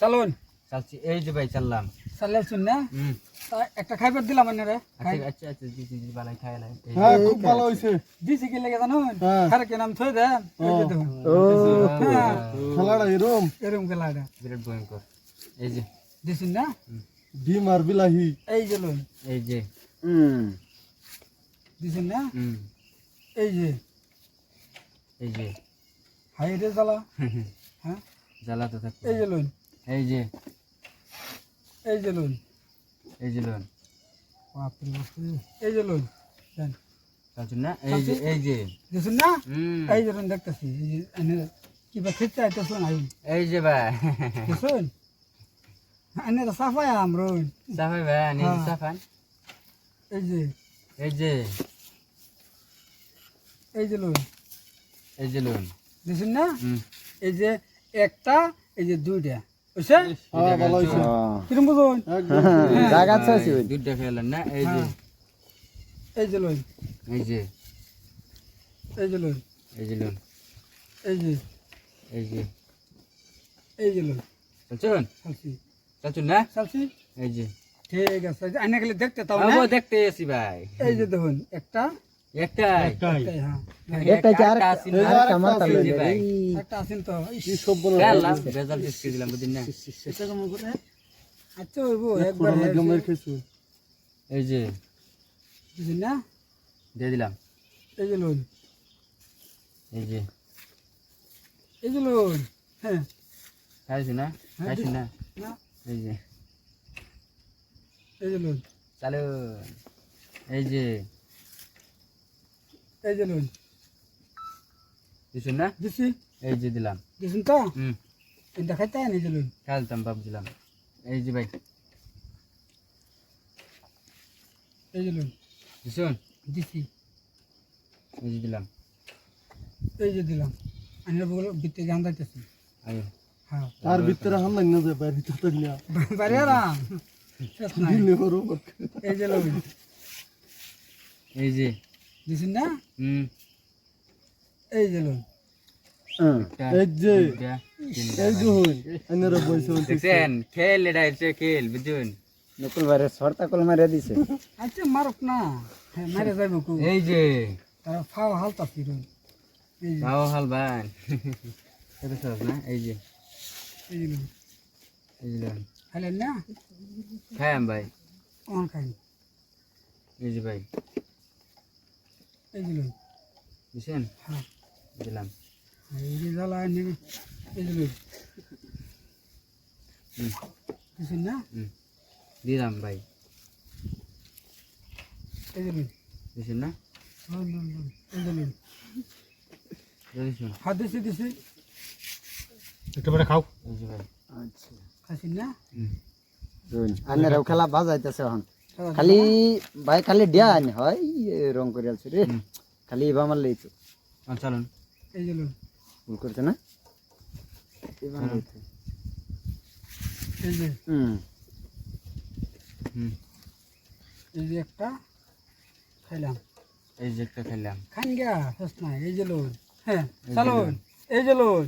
চালুন। চালছি এই যে ভাই চাললাম। চালে শুন না? হুম। একটা খাইবার দিলাম মানে রে আচ্ছা আচ্ছা আচ্ছা জি জি জি বালাই খাই লাই হ্যাঁ খুব ভালো হয়েছে দিছি কি লেগে জানো হ্যাঁ। খারে কে নাম থই দেন দেখুন হ্যাঁ, এরম। এরকম খেলাটা। বিরাট ভয়ঙ্কর। এই যে। দিছুন না? ডিম আর বিলাহি। এই যে লই। এই যে। দিছুন না? হুম। এই যে। এই যে। হাই রে জ্বালা। হ্যাঁ? জ্বালা তো থাকবে। এই যে লই। এই যে এই যে লই এই যে লোন এই যে লই দেন না এই যে এই যে দিছুন না এই যে রন দেখতেছি এই যে কি বা খেতে আইতেছুন আই এই যে ভাই দিছুন এনে তো সাফাই আমরো সাফাই ভাই নিয়ে হ্যাঁ। সাফান এই যে এই যে এই যে এই যে লোন না এই যে একটা এই যে দুইটা বুঝছে হ্যাঁ ভালো হয়েছে কিরম বুঝুন জায়গা চাইছি দুধটা খেলেন না? এই যে। এই যে লই। এই যে। এই যে লই। এই যে লোন এই যে। এই যে। এই যে লই। চালছুন চালছি চালছুন না? চালছি এই যে। ঠিক আছে। গেলে দেখতে তাও না? দেখতে এসি ভাই। এই যে দেখুন একটা একটাই। এই হ্যাঁ। একটা আর না? আর কামার তালে এই যে ভাই একটা আছেন তো কি সব বলে খেলা বেজাল টেস্ট দিলাম বুঝিন না? এটা কেমন করে? আচ্ছা ওইবো একবার পুরো লাগে এই যে বুঝলেন না? দিয়ে দিলাম। এই যে লোন এই যে। এই যে লোন হ্যাঁ। খাইছি না? খাইছি না? না। এই যে। এই যে লোন চালু। এই যে। এই যে লোন। দিছুন না? দিছি। এই যে দিলাম। দিছেন তো? হুম। এটা খাইতে এই যে লোন। খেলতাম ভাবছিলাম। এই যে ভাই। এই যে লোন। দিছুন? দিছি। এই যে দিলাম। এই যে দিলাম। আনিলে বগল বিতে গান দাইতেছি আয়ো হ্যাঁ। আর ভিতরে হাল লাগে না যে বাইরে তো না বাড়ি আরাম এই যে এই যে। দিছেন না? হুম। এই যে লোন একটা, এই যে। এই যে হই এনারা বইছে দেখছেন খেল এটা হচ্ছে খেল বুঝুন নকুল বাইরে সরতা কল মারিয়া দিছে। আচ্ছা মারক না। হ্যাঁ মারে যাইব কু এই যে। তারা ফাও হালতা ফিরুন। এই হাল এটা সব না? এই যে। এই যে এই যে লোন। না? খাইম ভাই। অন খাই এই যে ভাই। এই যে লোন বুঝছেন হ্যাঁ। দিলাম। এই যে জ্বালা নেবে এই যে দিছেন না? দিলাম ভাই। এই না? এই হাত দিছি দিছি। ভাই। আচ্ছা। খাইছেন না? হুম। খেলা বাজাইতেছে এখন। খালি ভাই খালি ডিয়া আনে। হয় রং করে আলছে রে। খালি মারলেই তো আর চালুন। এই যে লোন। ভুল করছে না? মারলেই এই যে। হুম। হুম। এই যে একটা খাইলাম। এই যে একটা খেললাম খান গা শেষ নাই। এই যে লোন। হ্যাঁ এই যে লোন। এই যে লোন।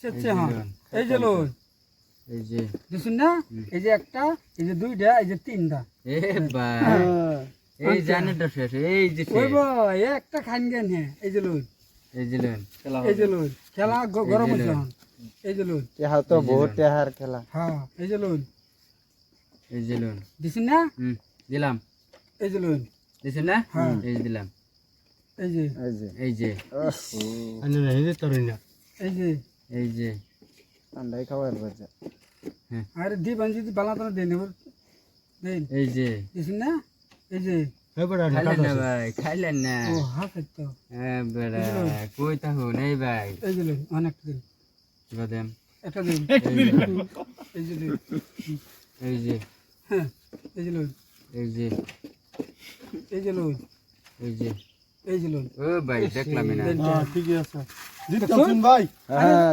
শেষ এই যে হ্যাঁ লোন। এই যে লোন। এই যে দিছেন না। এই যে একটা এই যে দুইটা এই যে তিনটা এ ভাই এই জানেটা শেষ এই যে ওই। ভাই একটা খান গেন হ্যাঁ এই যে লোন এই যে লোন এই যে লোন খেলা গ- গরম হচ্ছে এই যে লোন তেহা তো বহুত তেহার খেলা হ্যাঁ এই যে লোন এই যে লোন দিছেন না হুম দিলাম এই যে লোন দিছেন না হ্যাঁ। এই যে দিলাম এই যে এই যে এই যে এই যে এই যে ঠান্ডাই খাওয়ার বাজে আরে দি বান যদি বালা তোরা দেন এবার দেন। এই যে। দিছেন না? এই যে। খাইলেন না ভাই খাইলেন না। ও হাফ তো। হ্যাঁ বেড়া কই তাহু নেই ভাই। এই যে দিন। একটা দিন। এই যে এই যে। হ্যাঁ এই যে এই যে। এই যে এই যে। এই যে ও ভাই দেখলাম না। হ্যাঁ ঠিকই আছে। ভাই। হ্যাঁ